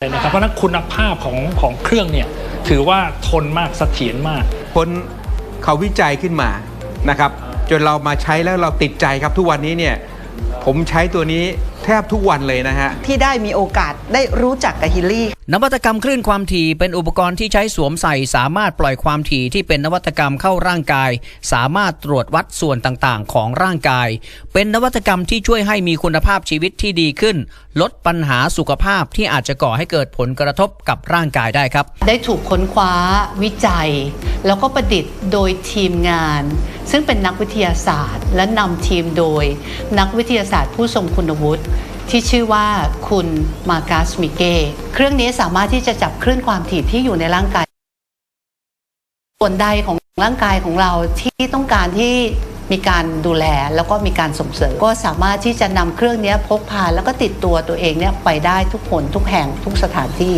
เลยนะครับเพราะฉะนั้นคุณภาพของของเครื่องเนี่ยถือว่าทนมากเสถียรมากคนเขาวิจัยขึ้นมานะครับ จนเรามาใช้แล้วเราติดใจครับทุกวันนี้เนี่ยผมใช้ตัวนี้ ทบทุกวันเลยนะฮะ ที่ได้มีโอกาสได้รู้จักกับฮิลลี่ นวัตกรรมคลื่นความถี่เป็นอุปกรณ์ที่ใช้สวมใส่ สามารถปล่อยความถี่ที่เป็นนวัตกรรมเข้าร่างกาย สามารถตรวจวัดส่วนต่างๆ ของร่างกาย เป็นนวัตกรรมที่ช่วยให้มีคุณภาพชีวิตที่ดีขึ้น ลดปัญหาสุขภาพที่อาจจะก่อให้เกิดผลกระทบกับร่างกายได้ครับ ได้ถูกค้นคว้าวิจัย แล้วก็ประดิษฐ์โดยทีมงาน ซึ่งเป็นนักวิทยาศาสตร์ และนำทีมโดย นักวิทยาศาสตร์ผู้ทรงคุณวุฒิ ที่ชื่อว่าคุณมาร์กัสมิเกเครื่องนี้สามารถที่จะจับคลื่นความถี่ที่อยู่ในร่างกาย ส่วนใดของร่างกายของเราที่ต้องการที่มีการดูแลแล้วก็มีการส่งเสริม ก็สามารถที่จะนำเครื่องนี้พกพาแล้วก็ติดตัวตัวเองเนี่ยไปได้ทุกผลทุกแห่งทุกสถานที่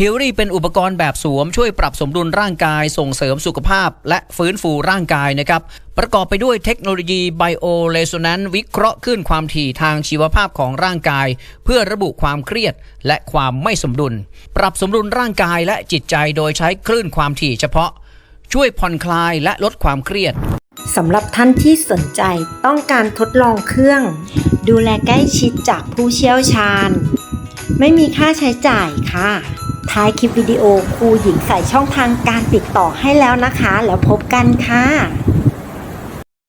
ฮิลลี่เป็นอุปกรณ์แบบสวมช่วยปรับสมดุลร่างกายส่งเสริมสุขภาพ และฟื้นฟูร่างกายนะครับ ประกอบไปด้วยเทคโนโลยีไบโอเรโซแนนซ์วิเคราะห์ขึ้นความถี่ทางชีวภาพของร่างกาย เพื่อระบุความเครียดและความไม่สมดุล ปรับสมดุลร่างกายและจิตใจโดยใช้คลื่นความถี่เฉพาะ ช่วยผ่อนคลายและลดความเครียดสำหรับท่านที่สนใจต้องการทดลองเครื่อง ดูแลใกล้ชิดจากผู้เชี่ยวชาญ ไม่มีค่าใช้จ่ายค่ะ ท้ายคลิปวิดีโอครูหญิงใส่ช่องทางการติดต่อให้แล้วนะคะ แล้วพบกันค่ะ